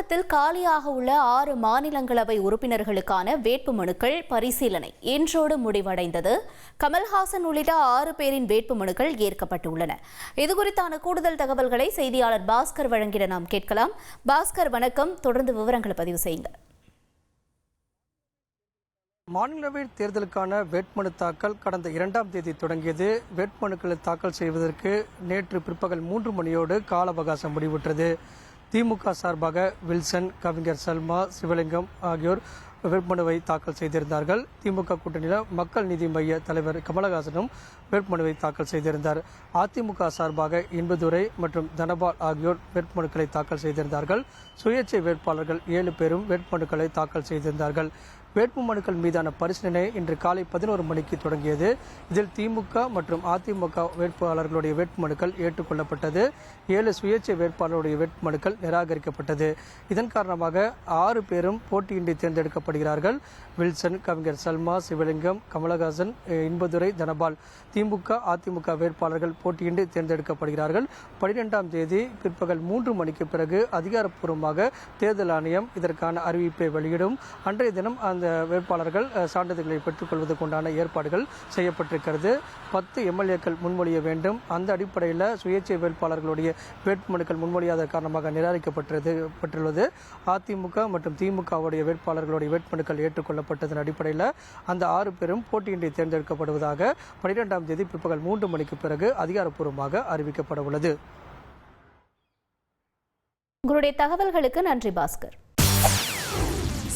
தமிழகத்தில் காலியாக உள்ள ஆறு மாநிலங்களவை உறுப்பினர்களுக்கான வேட்புமனுக்கள் பரிசீலனை. இன்றோடு முடிவடைந்தது. கமல்ஹாசன் உள்ளிட்ட ஆறு பேரின் வேட்புமனுக்கள் ஏற்கப்பட்டுள்ளன. இதுகுறித்தான கூடுதல் தகவல்களை செய்தியாளர் பாஸ்கர் வழங்கிட நாம் கேட்கலாம். பாஸ்கர் வணக்கம். தொடர்ந்து விவரங்களை பதிவு செய்யுங்க மாநிலவை தேர்தலுக்கான வேட்புமனு தாக்கல் கடந்த இரண்டாம் தேதி தொடங்கியது. வேட்புமனுக்களை தாக்கல் செய்வதற்கு நேற்று பிற்பகல் மூன்று மணியோடு கால அவகாசம் முடிவுற்றது. திமுக சார்பாக வில்சன் கவிஞர் சல்மா சிவலிங்கம் ஆகியோர் வேட்புமனுவை தாக்கல் செய்திருந்தார்கள். திமுக கூட்டணியில் மக்கள் நீதி மைய தலைவர் கமலஹாசனும் வேட்புமனுவை தாக்கல் செய்திருந்தார். அதிமுக சார்பாக இன்பதுரை மற்றும் தனபால் ஆகியோர் வேட்புமனுக்களை தாக்கல் செய்திருந்தார்கள். சுயேட்சை வேட்பாளர்கள் ஏழு பேரும் வேட்புமனுக்களை தாக்கல் செய்திருந்தார்கள். வேட்புமனுக்கள் மீதான பரிசீலனை இன்று காலை பதினோரு மணிக்கு தொடங்கியது. இதில் திமுக மற்றும் அதிமுக வேட்பாளர்களுடைய வேட்புமனுக்கள் ஏற்றுக்கொள்ளப்பட்டது. ஏழு சுயேட்சை வேட்பாளருடைய வேட்புமனுக்கள் நிராகரிக்கப்பட்டது. இதன் காரணமாக ஆறு பேரும் போட்டியின்றி தேர்ந்தெடுக்கப்படுகிறார்கள் வில்சன் கவிஞர் சல்மா சிவலிங்கம் கமலஹாசன் இன்பதுரை தனபால். திமுக அதிமுக வேட்பாளர்கள் போட்டியின்றி தேர்ந்தெடுக்கப்படுகிறார்கள். பனிரெண்டாம் தேதி பிற்பகல் மூன்று மணிக்கு பிறகு அதிகாரப்பூர்வமாக தேர்தல் ஆணையம் இதற்கான அறிவிப்பை வெளியிடும். அன்றைய தினம் அந்த வேட்பாளர்கள் சான்றிதழ்களை சான்றிதழ்களை பெற்றுக்கொள்வதற்குண்டான ஏற்பாடுகள் செய்யப்பட்டிருக்கிறது. பத்து எம்எல்ஏக்கள் முன்மொழிய வேண்டும். அந்த அடிப்படையில் சுயேட்சை வேட்பாளர்களுடைய வேட்புமனுக்கள் முன்மொழியாத காரணமாக நிராகரிக்கப்பட்டது பட்டுள்ளது அதிமுக மற்றும் திமுகவுடைய வேட்பாளர்களுடைய வேட்புமனுக்கள் ஏற்றுக்கொள்ளப்பட்டதன் அடிப்படையில் அந்த ஆறு பேரும் போட்டியின்றி தேர்ந்தெடுக்கப்படுவதாக பனிரெண்டாம் தேதி பிற்பகல் மூன்று மணிக்கு பிறகு அதிகாரப்பூர்வமாக அறிவிக்கப்பட உள்ளது. உங்களுடைய தகவல்களுக்கு நன்றி பாஸ்கர்.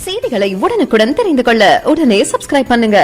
செய்திகளை உடனுக்குடன் தெரிந்து கொள்ள உடனே சப்ஸ்கிரைப் பண்ணுங்க.